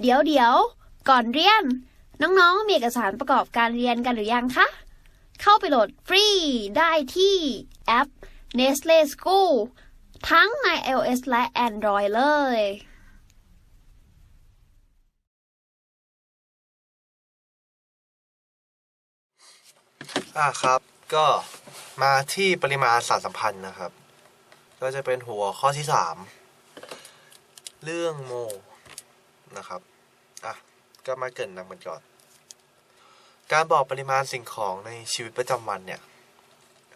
เดี๋ยวเดี๋ยวก่อนเรียน น้องๆ มีเอกสารประกอบการเรียนกันหรือยังคะ เข้าไปโหลดฟรีได้ที่แอป Nestle School ทั้งใน iOS และ Android เลยอ่าครับ ก็มาที่ปริมาณสารสัมพันธ์นะครับ ก็จะเป็นหัวข้อที่สามเรื่องโม นะครับอะก็มาเกินนำกันก่อน การบอกปริมาณสิ่งของในชีวิตประจำวันเนี่ย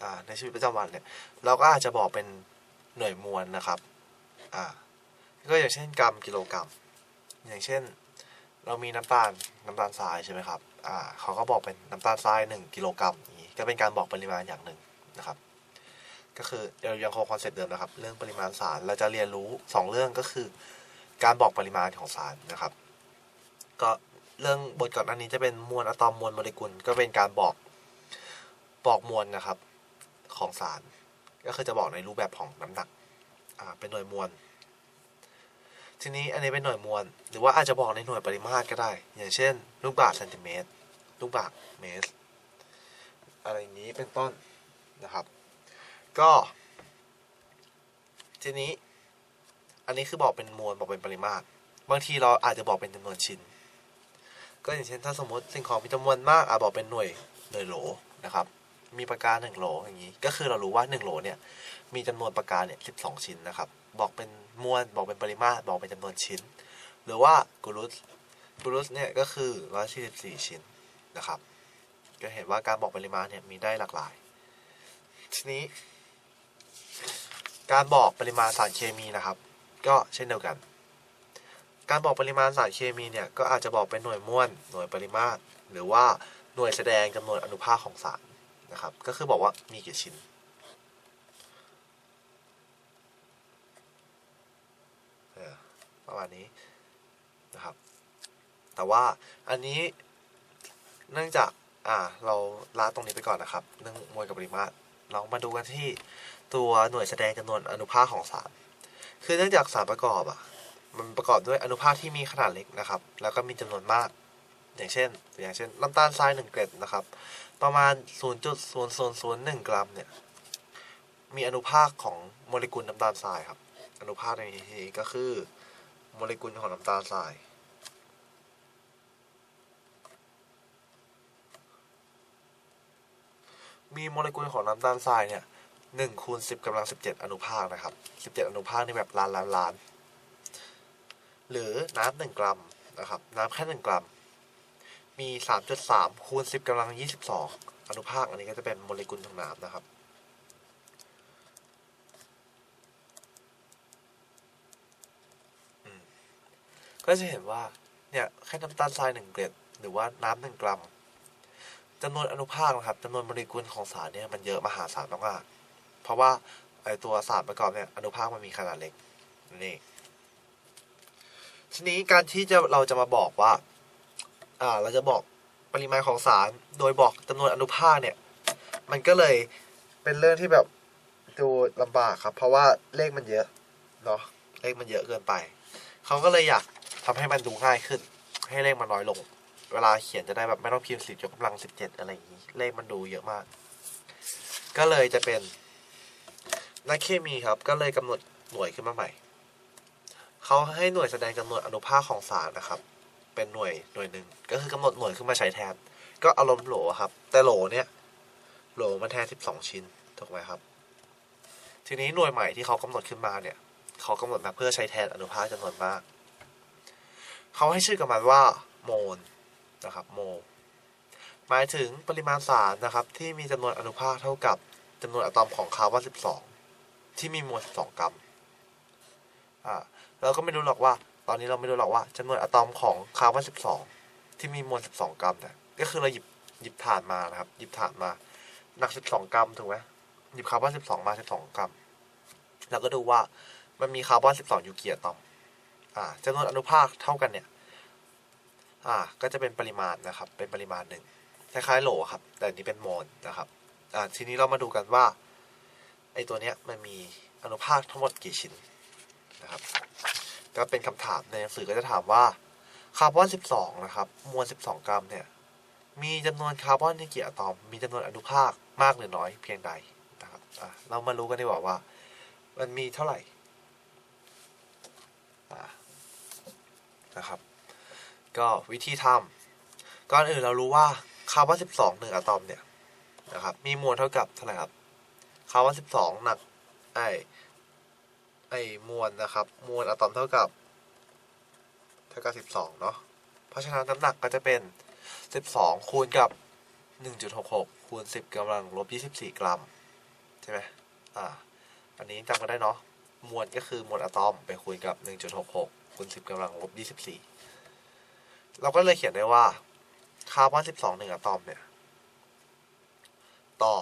อ่าในชีวิตประจำวันเนี่ย เราก็อาจจะบอกเป็นหน่วยมวลนะครับอ่าก็อย่างเช่นกรัมกิโลกรัม อย่างเช่น เรามีน้ำตาลน้ำตาลทรายใช่ไหมครับอ่าเขาก็บอกเป็นน้ำตาลทรายหนึ่งกิโลกรัมนี้ก็เป็นการบอกปริมาณอย่างหนึ่งนะครับ ก็คือเรายังคงคอนเซ็ปต์เดิมนะครับ เรื่องปริมาณสารเราจะเรียนรู้สองเรื่องก็คือ การบอกปริมาณของสารนะครับ ก็เรื่องบทก่อนอันนี้จะเป็นมวลอะตอมมวลโมเลกุล ก็เป็นการบอกบอกมวลนะครับ ของสาร ก็คือจะบอกในรูปแบบของน้ำหนักอ่าเป็นหน่วยมวลทีนี้อันนี้เป็นหน่วยมวลหรือว่าอาจจะบอกในหน่วยปริมาตรก็ได้ อย่างเช่น ลูกบาศก์เซนติเมตร ลูกบาศก์เมตรอะไรนี้เป็นต้นนะครับ ก็ ทีนี้ อันนี้คือบอกเป็นมวลบอกเป็นปริมาตร บางทีเราอาจจะบอกเป็นจำนวนชิ้น ก็อย่างเช่นถ้าสมมติสิ่งของมีจำนวนมากอาจบอกเป็นหน่วยหน่วยโหลนะครับ มีปากกาหนึ่งโหลอย่างนี้ ก็คือเรารู้ว่าหนึ่งโหลเนี่ยมีจำนวนปากกาเนี่ยสิบสองชิ้นนะครับ บอกเป็นมวลบอกเป็นปริมาตรบอกเป็นจำนวนชิ้น หรือว่ากุลุสกุลุสเนี่ยก็คือร้อยสี่สิบสี่ชิ้นนะครับ ก็เห็นว่าการบอกปริมาณเนี่ยมีได้หลากหลาย ทีนี้ การบอกปริมาณสารเคมีนะครับ ก็เช่นเดียวกัน การบอกปริมาณสารเคมีเนี่ยก็อาจจะบอกเป็นหน่วยมวลหน่วยปริมาตร หรือว่าหน่วยแสดงจำนวนอนุภาคของสารนะครับ ก็คือบอกว่ามีกี่ชิ้นประมาณนี้นะครับ แต่ว่าอันนี้เนื่องจากอ่าเราละตรงนี้ไปก่อนนะครับ เรื่องมวลกับปริมาตรเรามาดูกันที่ตัวหน่วยแสดงจำนวนอนุภาคของสาร คือเนื่องจากสารประกอบอะ มันประกอบด้วยอนุภาคที่มีขนาดเล็กนะครับ แล้วก็มีจำนวนมาก อย่างเช่น อย่างเช่นน้ำตาลทรายหนึ่งเกล็ดนะครับ ประมาณ 0.0001 กรัมเนี่ย มีอนุภาคของโมเลกุลน้ำตาลทรายครับ อนุภาคในที่นี้ก็คือโมเลกุลของน้ำตาลทรายมีโมเลกุลของน้ำตาลทรายเนี่ย หนึ่งคูณสิบกำลังสิบเจ็ดอนุภาคนะครับสิบเจ็ดอนุภาคในแบบล้านล้านล้าน หรือน้ำหนึ่งกรัมนะครับ น้ำแค่หนึ่งกรัม มีสามจุดสามคูณสิบกำลังยี่สิบสองอนุภาค อันนี้ก็จะเป็นโมเลกุลของน้ำนะครับ ก็จะเห็นว่า เนี่ย แค่น้ำตาลทรายหนึ่งเกล็ด หรือว่าน้ำหนึ่งกรัมจำนวนอนุภาคนะครับจำนวนโมเลกุลของสารเนี่ยมันเยอะมหาศาลมากๆ เพราะว่าไอตัวสารประกอบเนี่ยอนุภาคมันมีขนาดเล็กนี่ทีนี้การที่จะเราจะมาบอกว่าอ่าเราจะบอกปริมาณของสารโดยบอกจำนวนอนุภาคเนี่ย มันก็เลยเป็นเรื่องที่แบบดูลำบากครับ เพราะว่าเลขมันเยอะเนาะเลขมันเยอะเกินไป เขาก็เลยอยากทำให้มันดูง่ายขึ้น ให้เลขมันน้อยลง เวลาเขียนจะได้แบบไม่ต้องพิมพ์สิบยกกำลังสิบเจ็ดอะไรอย่างนี้ เลขมันดูเยอะมาก ก็เลยจะเป็น นักเคมีครับ ก็เลยกำหนดหน่วยขึ้นมาใหม่ เขาให้หน่วยแสดงจำนวนอนุภาคของสารนะครับ เป็นหน่วยหน่วยหนึ่งก็คือกำหนดหน่วยขึ้นมาใช้แทน ก็อารมณ์โหลครับ แต่โหลเนี่ยโหลมันแทนสิบสองชิ้นถูกไหมครับ ทีนี้หน่วยใหม่ที่เขากำหนดขึ้นมาเนี่ย เขากำหนดมาเพื่อใช้แทนอนุภาคจำนวนมาก เขาให้ชื่อกับมันว่าโมลนะครับโมลหมายถึงปริมาณสารนะครับ ที่มีจำนวนอนุภาคเท่ากับจำนวนอะตอมของคาร์บอน12 ที่มีมวล12กรัมอ่าเราก็ไม่รู้หรอกว่า ตอนนี้เราไม่รู้หรอกว่าจำนวนอะตอมของคาร์บอน12ที่มีมวล12กรัมเนี่ยก็คือเราหยิบหยิบถ่านมานะครับ หยิบถ่านมาหนัก12กรัมถูกไหมหยิบคาร์บอน12มา12กรัมเราก็ดูว่ามันมีคาร์บอน12อยู่กี่อะตอมอ่าจำนวนอนุภาคเท่ากันเนี่ย อ่า ก็จะเป็นปริมาณนะครับ เป็นปริมาณหนึ่งคล้ายๆโหลครับ แต่นนี้เป็นโมลนะครับ อ่า ทีนี้เรามาดูกันว่า ไอตัวเนี้ยมันมีอนุภาคทั้งหมดกี่ชิ้นนะครับก็เป็นคำถามในหนังสือก็จะถามว่าคาร์บอน 12 นะครับมวล 12 กรัมเนี่ยมีจำนวนคาร์บอนในกี่อะตอม มีจำนวนอนุภาคมากหรือน้อยเพียงใดนะครับอะเรามารู้กันดีกว่าว่า มันมีเท่าไหร่อะนะครับ ก็วิธีทำก่อนอื่นเรารู้ว่าคาร์บอน 12 หนึ่งอะตอมเนี่ยนะครับ มีมวลเท่ากับเท่าไหร่ครับ คาร์บอน12หนัก ไอไอมวลนะครับ มวลอะตอมเท่ากับ เท่ากับ12เนาะเพราะฉะนั้นน้ำหนักก็จะเป็น12คูณกับ1.66คูณ10กำลังลบ24กรัม ใช่ไหมอ่า อันนี้จำกันได้เนาะมวลก็คือมวลอะตอมไปคูณกับ 1.66คูณ10กำลังลบ24 เราก็เลยเขียนได้ว่าคาร์บอน 12หนึ่งอะตอมเนี่ย ต่อ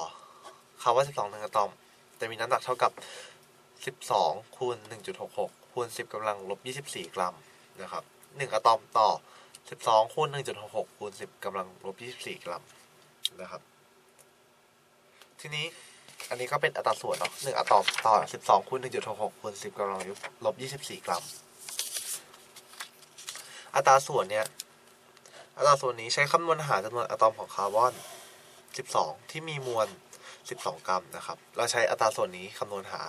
คาร์บอน 12 หนึ่งอะตอม จะมีน้ำหนักเท่ากับ 12 คูณ 1.66 คูณ 10กำลังลบ 24 กรัมนะครับ 1 อะตอมต่อ 12 คูณ 1.66 คูณ 10กำลังลบ 24 กรัมนะครับ ทีนี้อันนี้ก็เป็นอัตราส่วนเนาะ1อะตอมต่อ 12คูณ1.66คูณ10กำลังลบ 24 กรัม อัตราส่วนเนี่ย อัตราส่วนนี้ใช้คำนวณหาจำนวนอะตอมของคาร์บอน 12 ที่มีมวล 12 กรัมนะครับ เราใช้อัตราส่วนนี้คำนวณหา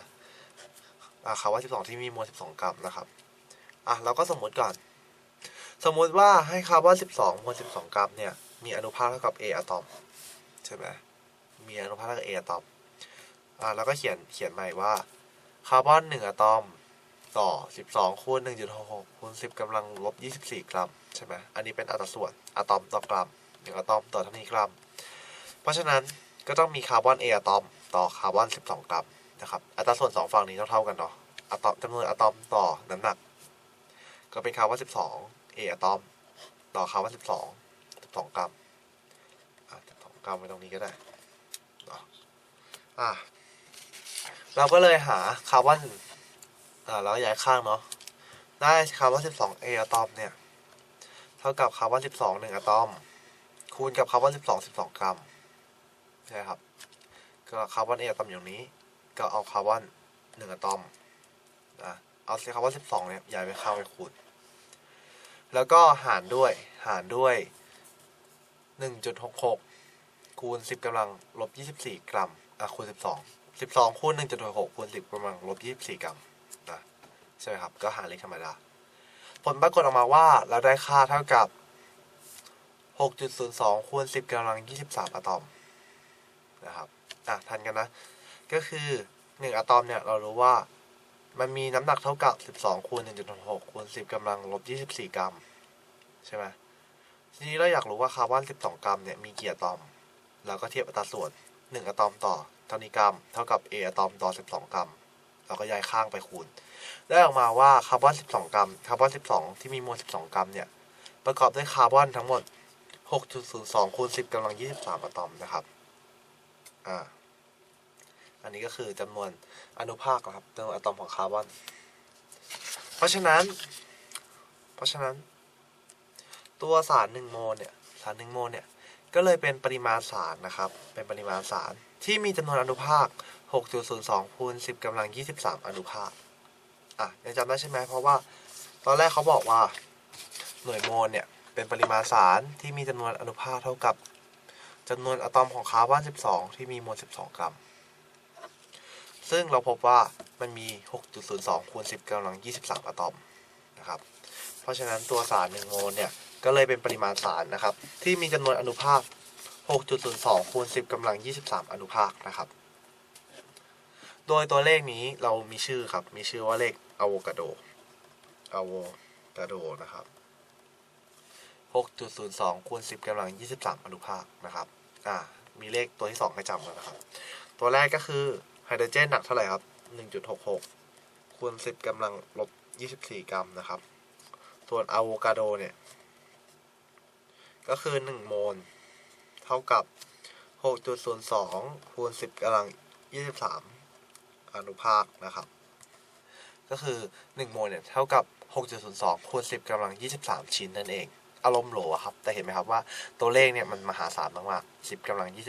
อ่าคาร์บอน12 ที่มีมวล 12 กรัมนะครับ อะ เราก็สมมติก่อน สมมติว่าให้คาร์บอน 12 มวล 12 กรัมเนี่ย มีอนุภาคเท่ากับ A อะตอม ใช่ไหม มีอนุภาคเท่ากับ A อะตอม อ่าแล้วก็เขียน เขียนใหม่ว่า คาร์บอน 1 อะตอม ต่อ 12 คูณ 1.66 คูณ 10กำลังลบ 24 กรัม ใช่ไหม อันนี้เป็นอัตราส่วนอะตอมต่อกรัม 1 อะตอมต่อเท่านี้กรัม เพราะฉะนั้น ก็ต้องมีคาร์บอน A ออะตอมต่อคาร์บอน12 กรัมนะครับ อัตราส่วน 2 ฝั่งนี้ต้องเท่ากันเนาะอะตอมจำนวนอะตอมต่อน้ำหนัก ก็เป็นคาร์บอน12 A ออะตอมต่อคาร์บอน12 12 กรัมอะ12กรัมไว้ตรงนี้ก็ได้เนาะอะเราก็เลยหาคาร์บอนอ่าแล้วก็ย้ายข้างเนาะได้คาร์บอน12 A อะตอมเนี่ย เท่ากับคาร์บอน12 1อะตอม คูณกับคาร์บอน12 12 กรัม ใช่ครับ ก็คาร์บอน A อะตอมอย่างนี้ ก็เอาคาร์บอน1อะตอมนะเอาคาร์บอน12เนี่ยย้ายไปข้าไปคูณแล้วก็หารด้วยหารด้วย1.66คูณ10กำลังลบ24กรัมอะคูณ12 12คูณ1.66คูณ10กำลังลบ24กรัมนะใช่ไหมครับ ก็หารเลขธรรมดา ผลปรากฏออกมาว่าเราได้ค่าเท่ากับ6.02คูณ10กำลัง23อะตอม นะครับอะทันกันนะ ก็คือ 1อะตอมเนี่ยเรารู้ว่ามันมีน้ำหนักเท่ากับ 12คูณ1.66คูณ10กำลังลบ24 กรัม ใช่ไหมทีนี้เราอยากรู้ว่าคาร์บอน 12 กรัมเนี่ยมีกี่อะตอม เราก็เทียบอัตราส่วน 1อะตอมต่อเท่านี้กรัม เท่ากับ A อะตอมต่อ 12 กรัม เราก็ย้ายข้างไปคูณ ได้ออกมาว่าคาร์บอน 12 กรัม คาร์บอน 12 ที่มีมวล 12 กรัมเนี่ย ประกอบด้วยคาร์บอนทั้งหมด 6.02คูณ10กำลัง 23 อะตอมนะครับ อ่า อันนี้ก็คือจำนวนอนุภาคครับจำนวนอะตอมของคาร์บอน เพราะฉะนั้น เพราะฉะนั้น ตัวสาร1โมลเนี่ย สาร1โมลเนี่ย ก็เลยเป็นปริมาณสารนะครับ เป็นปริมาณสารที่มีจำนวนอนุภาค 6.02คูณ10กำลัง 23 อนุภาค อะยังจำได้ใช่ไหม เพราะว่า ตอนแรกเขาบอกว่า หน่วยโมลเนี่ย เป็นปริมาณสารที่มีจำนวนอนุภาคเท่ากับ จำนวนอะตอมของคาร์บอน 12 ที่มีมวล 12 กรัม ซึ่งเราพบว่ามันมี 6.02 คูณ 10กำลัง 23 อะตอมนะครับ เพราะฉะนั้นตัวสาร 1 โมลเนี่ย ก็เลยเป็นปริมาณสารนะครับ ที่มีจำนวนอนุภาค 6.02 คูณ 10กำลัง 23 อนุภาคนะครับ โดยตัวเลขนี้เรามีชื่อครับ มีชื่อว่าเลขอะโวกาโดอะโวกาโดนะครับ6.02คูณ10กำลัง 23 อนุภาคนะครับ อ่ามีเลขตัวที่2ให้จำกันนะครับ ตัวแรกก็คือไฮโดรเจนหนักเท่าไหร่ครับ 1.66 คูณ 10กำลังลบ 24 กรัมนะครับ ส่วนอะโวคาโดเนี่ย ก็คือ 1 โมล เท่ากับ 6.02 คูณ 10กำลัง 23 อนุภาคนะครับ ก็คือ 1 โมลเนี่ย เท่ากับ 6.02 คูณ 10กำลัง 23 ชิ้นนั่นเอง อารมณ์โหลครับ แต่เห็นไหมครับว่าตัวเลขเนี่ยมันมหาศาลมากๆ10กำลัง23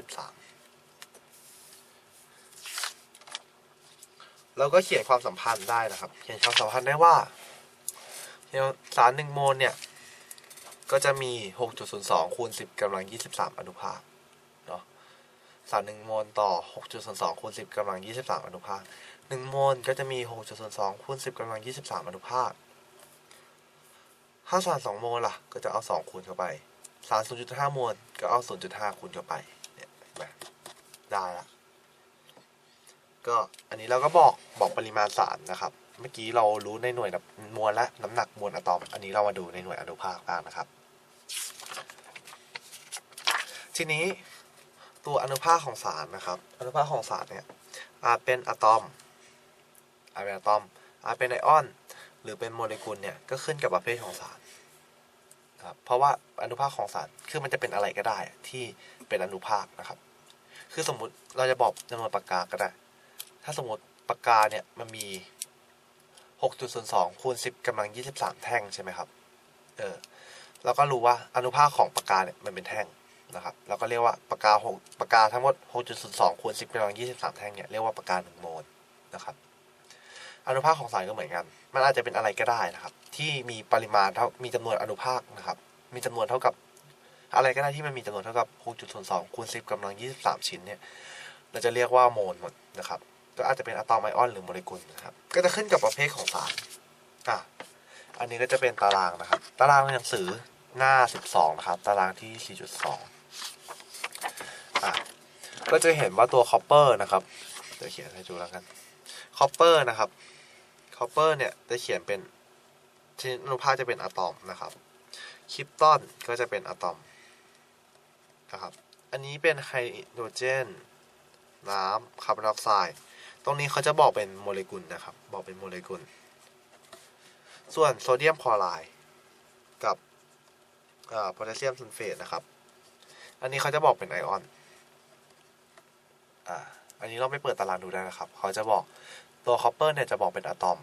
เราก็เขียนความสัมพันธ์ได้นะครับ เขียนความสัมพันธ์ได้ว่าสารหนึ่งโมลเนี่ย ก็จะมี 6.02 คูณ 10กำลัง 23 อนุภาคเนาะสาร1โมลต่อ 6.02 คูณ 10กำลัง 23 อนุภาค1โมลก็จะมี 6.02 คูณ 10กำลัง 23 อนุภาค ถ้าสาร2โมลล่ะ ก็จะเอา2คูณเข้าไปสาร0.5โมลก็เอา0.5คูณเข้าไป เนี่ยไได้ละ ก็อันนี้เราก็บอกบอกปริมาณสารนะครับ เมื่อกี้เรารู้ในหน่วยมวลและน้ำหนักมวลอะตอม อันนี้เรามาดูในหน่วยอนุภาคบ้างนะครับ ทีนี้ตัวอนุภาคของสารนะครับ อนุภาคของสารเนี่ยอาจเป็นอะตอมอาจเป็นอะตอมอาจเป็นไอออน รือเป็นโมเลกุลเนี่ยก็ขึ้นกับประเภทของสารครับเพราะว่าอนุภาคของสารคือมันจะเป็นอะไรก็ได้ที่เป็นอนุภาคนะครับ คือสมมุติเราจะบอกจำนวนปากกาก็ได้ ถ้าสมมติปากกาเนี่ยมันมี 6.02คูณ10กำลัง 23 แท่งใช่ไหมครับเออเราก็รู้ว่าอนุภาคของปากกาเนี่ยมันเป็นแท่งนะครับเราก็เรียกว่าปากกาหกปากกาทั้งหมด 6.02คูณ10กำลัง 23 แท่งเนี่ยเรียกว่าปากกา1โมลนะครับ อนุภาคของสารก็เหมือนกัน มันอาจจะเป็นอะไรก็ได้นะครับ ที่มีปริมาณเท่ามีจำนวนอนุภาคนะครับ มีจำนวนเท่ากับ อะไรก็ได้ที่มันมีจำนวนเท่ากับ 6.02คูณ10กำลัง 23 ชิ้นเนี่ย เราจะเรียกว่าโมลหมดนะครับ ก็อาจจะเป็นอะตอมไอออนหรือโมเลกุลนะครับ ก็จะขึ้นกับประเภทของสารอะอันนี้ก็จะเป็นตารางนะครับ ตารางในหนังสือหน้า 12 นะครับ ตารางที่ 4.2อะก็จะเห็นว่าตัวคอปเปอร์นะครับ เดี๋ยวเขียนให้ดูแล้วกัน คอปเปอร์นะครับคอปเปอร์เนี่ยจะเขียนเป็นชนิดอนุภาคจะเป็นอะตอมนะครับคริปตอนก็จะเป็นอะตอมนะครับอันนี้เป็นไฮโดรเจน น้ำคาร์บอนไดออกไซด์ตรงนี้เขาจะบอกเป็นโมเลกุลนะครับ บอกเป็นโมเลกุล ส่วนโซเดียมคลอไรด์กับโพแทสเซียมซัลเฟตนะครับ อันนี้เขาจะบอกเป็นไอออน อ่า อันนี้เราไม่เปิดตารางดูได้นะครับ เขาจะบอก ตัวคอปเปอร์เนี่ยจะบอกเป็นอะตอม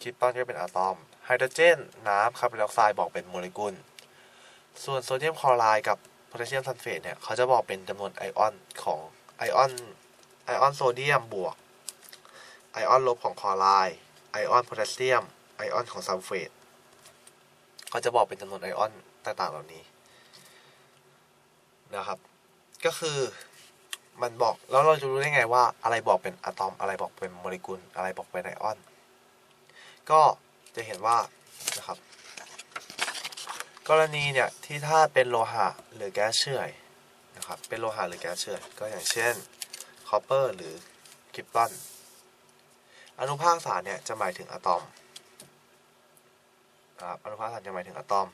คริปตอนก็เป็นอะตอมไฮโดรเจน น้ำคาร์บอนไดออกไซด์บอกเป็นโมเลกุล ส่วนโซเดียมคลอไรด์กับโพแทสเซียมซัลเฟตเนี่ยเขาจะบอกเป็นจำนวนไอออนของไอออนไอออนโซเดียมบวกไอออนลบของคลอไรด์ไอออนโพแทสเซียมไอออนของซัลเฟตเขาจะบอกเป็นจำนวนไอออนต่างๆเหล่านี้นะครับ ก็คือ มันบอกแล้วเราจะรู้ได้ไงว่าอะไรบอกเป็นอะตอมอะไรบอกเป็นโมเลกุลอะไรบอกเป็นไอออน ก็จะเห็นว่านะครับ กรณีเนี่ยที่ถ้าเป็นโลหะหรือแก๊สเฉื่อยนะครับเป็นโลหะหรือแก๊สเฉื่อยก็อย่างเช่นคอปเปอร์หรือคริปตอนอนุภาคสารเนี่ยจะหมายถึงอะตอมนะครับอนุภาคสารจะหมายถึงอะตอม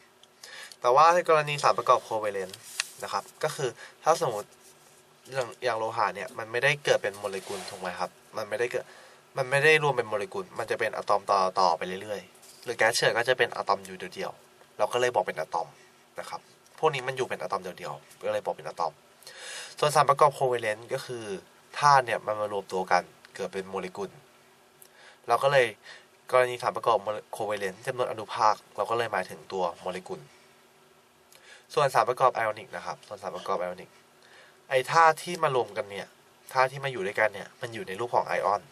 แต่ว่าในกรณีสารประกอบโคเวเลนต์นะครับ ก็คือถ้าสมมติ อย่างอย่างโลหะเนี่ยมันไม่ได้เกิดเป็นโมเลกุลถูกไหมครับ มันไม่ได้เกิดมันไม่ได้รวมเป็นโมเลกุล มันจะเป็นอะตอมต่อต่อไปเรื่อยๆ หรือแก๊สเฉื่อยก็จะเป็นอะตอมอยู่เดียวๆ เราก็เลยบอกเป็นอะตอมนะครับ พวกนี้มันอยู่เป็นอะตอมเดียวๆ ก็เลยบอกเป็นอะตอม ส่วนสารประกอบโคเวเลนต์ก็คือธาตุเนี่ยมันมารวมตัวกันเกิดเป็นโมเลกุล เราก็เลยกรณีสารประกอบโคเวเลนต์จำนวนอนุภาคเราก็เลยหมายถึงตัวโมเลกุล ส่วนสารประกอบไอออนิกนะครับ ส่วนสารประกอบไอออนิก ไอธาตุที่มารวมกันเนี่ยธาตุที่มาอยู่ด้วยกันเนี่ย มันอยู่ในรูปของไอออน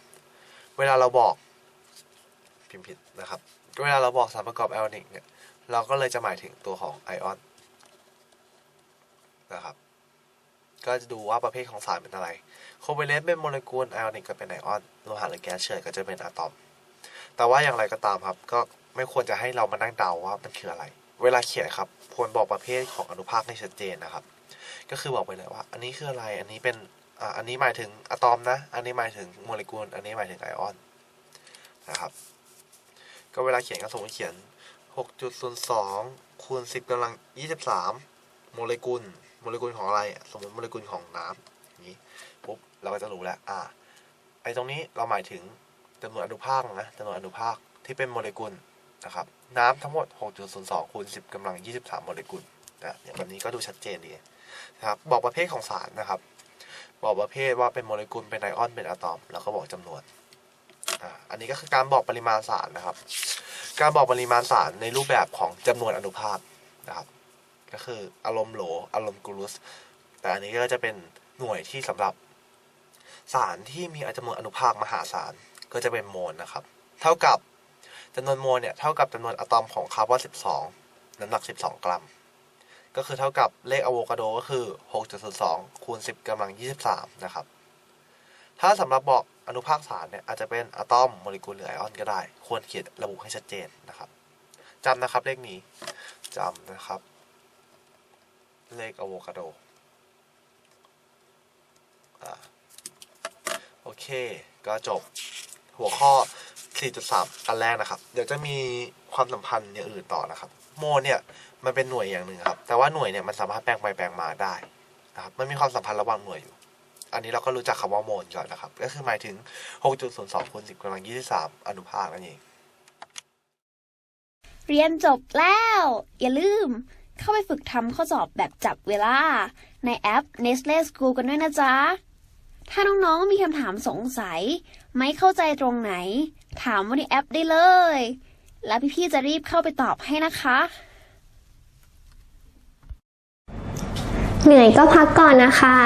เวลาเราบอกพิมพ์ผิดนะครับ เวลาเราบอกสารประกอบไอออนิกเนี่ย เราก็เลยจะหมายถึงตัวของไอออนนะครับ ก็จะดูว่าประเภทของสารเป็นอะไร โคเวเลนต์เป็นโมเลกุลไอออนิกก็เป็นไอออน โลหะหรือแก๊สเฉื่อยก็จะเป็นอะตอม แต่ว่าอย่างไรก็ตามครับ ก็ไม่ควรจะให้เรามานั่งเดาว่ามันคืออะไร เวลาเขียนครับ ควรบอกประเภทของอนุภาคให้ชัดเจนนะครับ ก็คือบอกไปเลยว่า อันนี้คืออะไร อันนี้เป็นอ่าอันนี้หมายถึงอะตอมนะ อันนี้หมายถึงโมเลกุล อันนี้หมายถึงไอออนนะครับ ก็เวลาเขียนก็สมมติเขียน 6.02คูณ10กำลัง 23 โมเลกุล โมเลกุลของอะไร สมมติโมเลกุลของน้ำอย่างนี้ปุ๊บเราก็จะรู้แล้วอ่าไอตรงนี้เราหมายถึงจำนวนอนุภาคนะจำนวนอนุภาคที่เป็นโมเลกุลนะครับ น้ำทั้งหมด 6.02คูณ10กำลัง 23 โมเลกุลนะเนี่ยแบบนี้ก็ดูชัดเจนดี นะครับบอกประเภทของสารนะครับ บอกประเภทว่าเป็นโมเลกุลเป็นไอออนเป็นอะตอม แล้วก็บอกจำนวนอันนี้ก็คือการบอกปริมาณสารนะครับ การบอกปริมาณสารในรูปแบบของจำนวนอนุภาคนะครับ ก็คืออารมณ์โหลอารมณ์กรุสแต่อันนี้ก็จะเป็นหน่วยที่สำหรับสารที่มีจำนวนอนุภาคมหาศาลก็จะเป็นโมลนะครับ เท่ากับจำนวนโมลเนี่ยเท่ากับจำนวนอะตอมของคาร์บอน 12 น้ำหนัก 12 กรัม ก็คือเท่ากับเลขอะโวคาโดก็คือ 6.02คูณ10กำลัง 23 นะครับ ถ้าสำหรับบอกอนุภาคสารเนี่ยอาจจะเป็นอะตอมโมเลกุลหรือไอออนก็ได้ ควรเขียนระบุให้ชัดเจนนะครับจำนะครับเลขนี้จำนะครับ เลขอะโวคาโดอ่าโอเค ก็จบหัวข้อ 4.3 อันแรกนะครับ เดี๋ยวจะมีความสัมพันธ์อย่างอื่นต่อนะครับ โมเนี่ยมันเป็นหน่วยอย่างหนึ่งครับ แต่ว่าหน่วยเนี่ยมันสามารถแปลงไปแปลงมาได้นะครับมันมีความสัมพันธ์ระหว่างหน่วยอยู่ อันนี้เราก็รู้จักคำว่าโมลก่อนนะครับ ก็คือหมายถึง 6.02คูณ10กำลัง23 อนุภาคนั่นเอง เรียนจบแล้ว อย่าลืม เข้าไปฝึกทำข้อสอบแบบจับเวลา ในแอป Nestle School กันด้วยนะจ๊ะ ถ้าน้องๆมีคำถามสงสัย ไม่เข้าใจตรงไหน ถามว่าในแอปได้เลย แล้วพี่ๆจะรีบเข้าไปตอบให้นะคะ เหนื่อยก็พักก่อนนะคะ